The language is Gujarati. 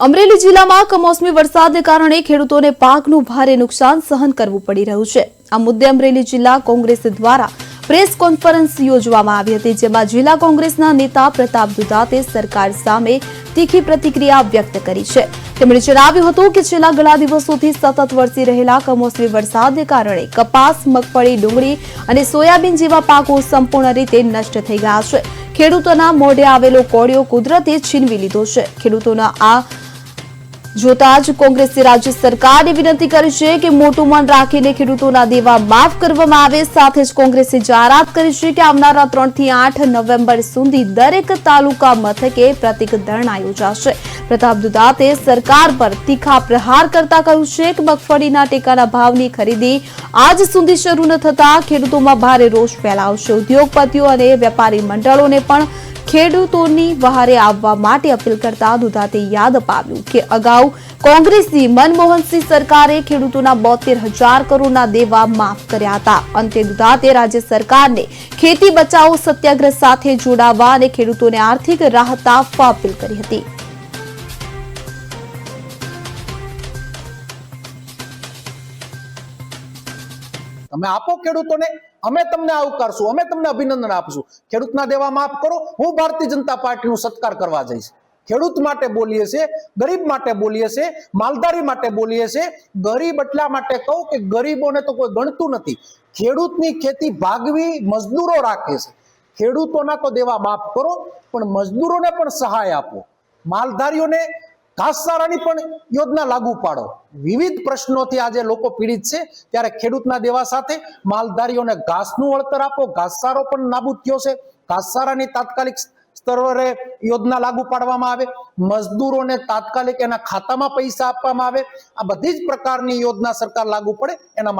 અમરેલી જિલ્લામાં કમોસમી વરસાદને કારણે ખેડૂતોને પાકનું ભારે નુકસાન સહન કરવું પડી રહ્યું છે. આ મુદ્દે અમરેલી જિલ્લા કોંગ્રેસ દ્વારા પ્રેસ કોન્ફરન્સ યોજવામાં આવી હતી, જેમાં જિલ્લા કોંગ્રેસના નેતા પ્રતાપ દુધાતે સરકાર સામે તીખી પ્રતિક્રિયા વ્યક્ત કરી છે. તેમણે જણાવ્યું હતું કે છેલ્લા ઘણા દિવસોથી સતત વરસી રહેલા કમોસમી વરસાદને કારણે કપાસ, મગફળી, ડુંગળી અને સોયાબીન જેવા પાકો સંપૂર્ણ રીતે નષ્ટ થઈ ગયા છે. ખેડૂતોના મોઢે આવેલો કોળિયો કુદરતે છીનવી લીધો છે. ખેડૂતોના આ જોતા જ કોંગ્રેસે રાજ્ય સરકારને વિનંતી કરી છે કે મોટું મન રાખીને ખેડૂતોના દેવા માફ કરવામાં આવે. સાથે જ કોંગ્રેસે જાહેરાત કરી છે કે આવનારા ત્રણથી આઠ નવેમ્બર સુધી દરેક તાલુકા મથકે પ્રતિક ધરણા યોજાશે. પ્રતાપ દુધાતે સરકાર પર તીખા પ્રહાર કરતા કહ્યું છે કે મગફળીના ટેકાના ભાવની ખરીદી આજ સુધી શરૂ ન થતા ખેડૂતોમાં ભારે રોષ ફેલાવશે. ઉદ્યોગપતિઓ અને વેપારી મંડળોને પણ ખેડૂતોની વહારે આવવા માટે અપીલ કરતા દુધાતે યાદ અપાવ્યું કે અગાઉ કોંગ્રેસની મનમોહનસિંહ સરકારે ખેડૂતોના બોતેર હજાર કરોડના દેવા માફ કર્યા હતા. અંતે દુધાતે રાજ્ય સરકારને ખેતી બચાવો સત્યાગ્રહ સાથે જોડાવા અને ખેડૂતોને આર્થિક રાહત આપવા અપીલ કરી હતી. તમે આપો ખેડૂતોને, અમે તમને આવકારશું અમે તમને અભિનંદન આપશું. ખેડૂતના દેવા માફ કરો, હું ભારતીય જનતા પાર્ટીનું સત્કાર કરવા જઈશ. ખેડૂત માટે બોલીએ છીએ, ગરીબ માટે બોલીએ છીએ, માલધારી માટે બોલીએ છીએ. ગરીબ એટલા માટે કહું કે ગરીબોને તો કોઈ ગણતું નથી. ખેડૂતની ખેતી ભાગવી મજદૂરો રાખે છે. ખેડૂતોના તો દેવા માફ કરો, પણ મજદૂરોને પણ સહાય આપો. માલધારીઓને ઘાસચારાની પણ યોજના લાગુ પાડો. વિવિધ પ્રશ્નોથી આજે લોકો પીડિત છે. ત્યારે ખેડૂતના દેવા સાથે માલધારીઓને ઘાસનું વળતર આપો. ઘાસચારો પણ નાબૂદ થયો છે. ઘાસચારાની તાત્કાલિક સ્તરે યોજના લાગુ પાડવામાં આવે. મજદૂરોને તાત્કાલિક એના ખાતામાં પૈસા આપવામાં આવે. આ બધી જ પ્રકારની યોજના સરકાર લાગુ પડે એના